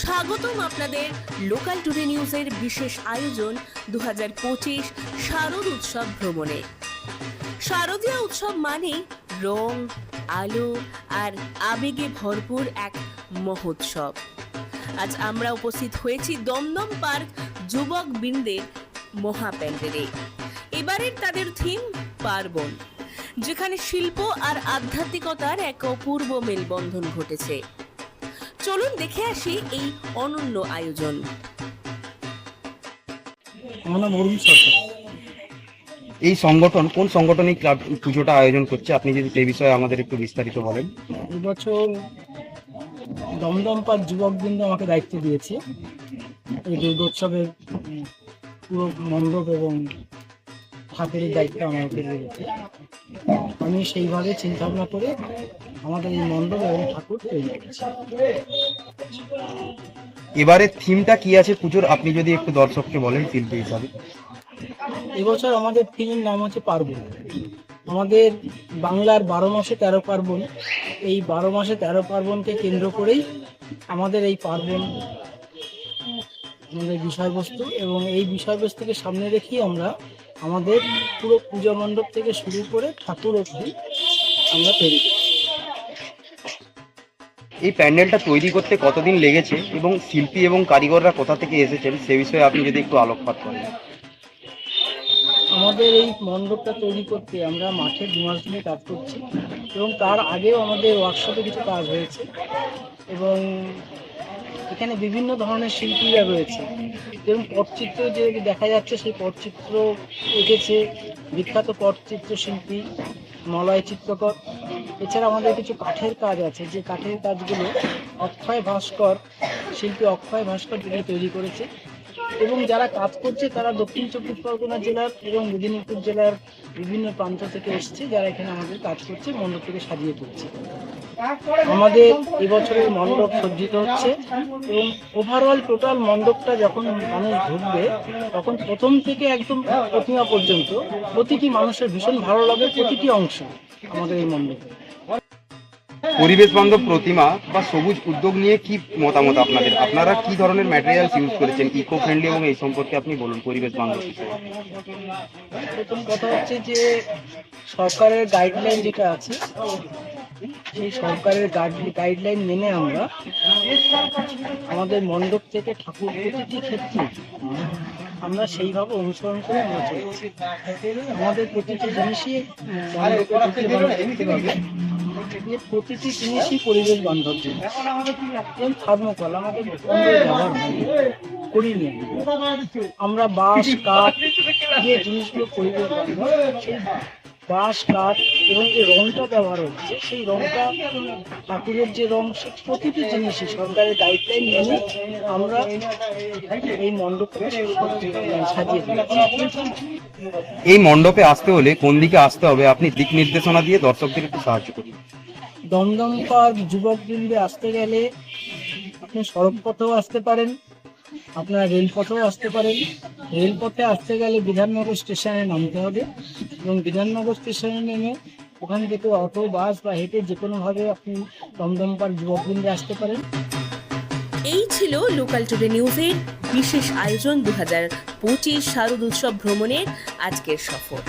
স্বাগতম আপনাদের local today নিউজের বিশেষ আয়োজন দু পঁচিশ শারদ উৎসব ভ্রমণে। শারদীয় উৎসব মানে রং, আলো আর আবেগে ভরপুর এক মহোৎসব। আজ আমরা উপস্থিত হয়েছি দমদম পার্ক যুবক বৃন্দের মহা প্যান্ডেলে। এবারের তাদের থিম পার্বণ, যেখানে শিল্প আর আধ্যাত্মিকতার এক অপূর্ব মেলবন্ধন ঘটেছে। চলুন দেখে আসি এই অনন্য আয়োজন। আমার নাম অরুণ সরকার। এই সংগঠন কোন সংগঠন এই ক্লাব পুজোটা আয়োজন করছে? আপনি যদি এই বিষয়ে আমাদের একটু বিস্তারিত বলেন। এবছর দমদম পার্ক যুবকবৃন্দ আমাকে দায়িত্ব দিয়েছে। এই দুর্গোৎসবের পুরো মণ্ডপ এবং ঠাকুরের দায়িত্ব আমাকে দিয়েছে। আমি সেইভাবে চিন্তা ভাবনা করে আমাদের এই মণ্ডপ এবং ঠাকুর তৈরি করেছি। এবারে থিমটা কি আছে পুজোর? আপনি যদি একটু দর্শককে বলেন শিল্পী হিসাবে। এবছর আমাদের থিমের নাম হচ্ছে পার্বণ। আমাদের বাংলার বারো মাসে তেরো পার্বণ। এই বারো মাসে তেরো পার্বণকে কেন্দ্র করেই আমাদের এই পার্বণ আমাদের বিষয়বস্তু এবং এই বিষয়বস্তুকে সামনে রেখেই আমরা আমাদের পুরো পূজা মণ্ডপ থেকে শুরু করে ঠাকুর অবধি আমরা তৈরি করি এই প্যান্ডেলটা তৈরি করতে কতদিন লেগেছে এবং শিল্পী এবং কারিগররা কোথা থেকে এসেছেন সে বিষয়ে আপনি যদি একটু আলোকপাত করেন। আমাদের এই মণ্ডপটা তৈরি করতে আমরা মাঠে দু মাস ধরে কাজ করছি এবং তার আগেও আমাদের ওয়ার্কশপে কিছু কাজ হয়েছে এবং এখানে বিভিন্ন ধরনের শিল্পীরা রয়েছে। যেরকম পটচিত্র যে দেখা যাচ্ছে, সেই পটচিত্র এঁকেছে বিখ্যাত পটচিত্র শিল্পী মলয় চিত্রকর। এছাড়া আমাদের কিছু কাঠের কাজ আছে। যে কাঠের কাজগুলো অক্ষয় ভাস্কর, শিল্পী অক্ষয় ভাস্কর তৈরি করেছে। এবং যারা কাজ করছে, তারা দক্ষিণ চব্বিশ পরগনা জেলার এবং মেদিনীপুর জেলার বিভিন্ন প্রান্ত থেকে এসছে, যারা এখানে আমাদের কাজ করছে মণ্ডপ থেকে সাজিয়ে তুলছে। আমাদের এবছরের মণ্ডপ সজ্জিত হচ্ছে এবং ওভারঅল টোটাল মণ্ডপটা যখন মানুষ ঢুকবে, তখন প্রথম থেকে একদম প্রতিমা পর্যন্ত প্রতিটি মানুষের ভীষণ ভালো লাগে, প্রতিটি অংশ আমাদের এই মণ্ডপে। পরিবেশ বান্ধব প্রতিমা বা সবুজ উদ্যোগ নিয়ে কি মতামত আপনাদের? আপনারা কি ধরনের ম্যাটেরিয়ালস ইউজ করেছেন? ইকো ফ্রেন্ডলি এবং এই সম্পর্কে আপনি বলুন, পরিবেশ বান্ধব প্রথম কথা হচ্ছে যে সরকারের গাইডলাইন যেটা আছে, সেই সরকারের গাইডলাইন মেনে আমরা আমাদের মণ্ডপ থেকে ঠাকুর প্রতিটি ক্ষেত্রে আমরা সেইভাবে অনুসরণ করে আমরা আমাদের প্রতিটি জিনিসই প্রতিটি জিনিসই পরিবেশ বান্ধব জিনিস। যেমন থার্মোকল আমাদের ব্যবহার করিনি আমরা। আমরা বাঁশ কাঠ যে জিনিসগুলো পরিবেশ বান্ধব সেই বাঁশ কাঠ এবং যে রংটা ব্যবহার হচ্ছে সেই রংটা ঠাকুরের যে রং সে প্রতিটি জিনিসই সরকারের গাইডলাইন মেনে আমরা এই মণ্ডপকে সাজিয়ে দিয়েছি। এই মণ্ডপে আসতে হলে কোন দিকে আসতে হবে? আপনি দিক নির্দেশনা দিয়ে দর্শকদের একটু সাহায্য করুন। দমদম পার্ক যুবক বৃন্দে আসতে গেলে আপনি সড়ক পথেও আসতে পারেন। আপনারা রেলপথেও আসতে পারেন। রেলপথে আসতে গেলে বিধাননগর স্টেশনে নামতে হবে এবং বিধাননগর স্টেশনে নেমে ওখান থেকে অটো, বাস বা হেঁটে যে কোনোভাবে আপনি দমদম পার্ক যুবক বৃন্দে আসতে পারেন। এই ছিল লোকাল টুডে নিউজের বিশেষ আয়োজন দু হাজার পঁচিশ শারদ উৎসব ভ্রমণের আজকের সফর।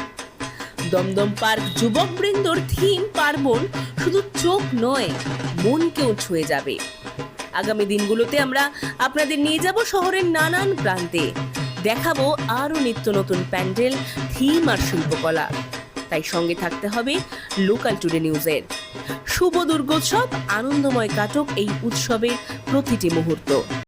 দমদম পার্ক যুবকবৃন্দর থিম পার্বণ শুধু চোখ নয়, মনকেও ছুঁয়ে যাবে। আগামী দিনগুলোতে আমরা আপনাদের নিয়ে যাব শহরের নানান প্রান্তে। দেখাবো আরও নিত্য নতুন প্যান্ডেল, থিম আর শিল্পকলা। তাই সঙ্গে থাকতে হবে লোকাল টুডে নিউজের। শুভ দুর্গোৎসব, আনন্দময় কাটক এই উৎসবের প্রতিটি মুহূর্ত।